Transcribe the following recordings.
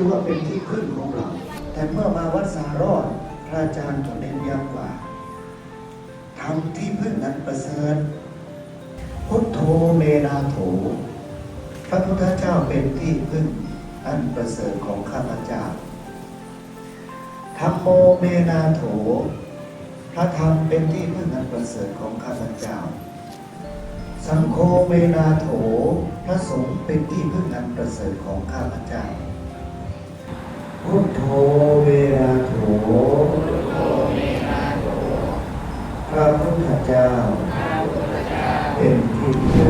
อว่าเป็นที่พึ่งของเรา แต่เมื่อมาวัดสารอดพระอาจารย์ก็เน้นย้ำว่าทำที่พึ่งนั้นประเสริฐพุทโธเมนาโถ พระพุทธเจ้าเป็นที่พึ่งอันประเสริฐของข้าพเจ้าธรรมโมเมนาโถ พระธรรมเป็นที่พึ่งอันประเสริฐของข้าพเจ้า สังโฆเมนาโถ พระสงฆ์เป็นที่พึ่งอันประเสริฐของข้าพเจ้า ธเจ้า เป็นที่พึ่ง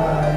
Bye.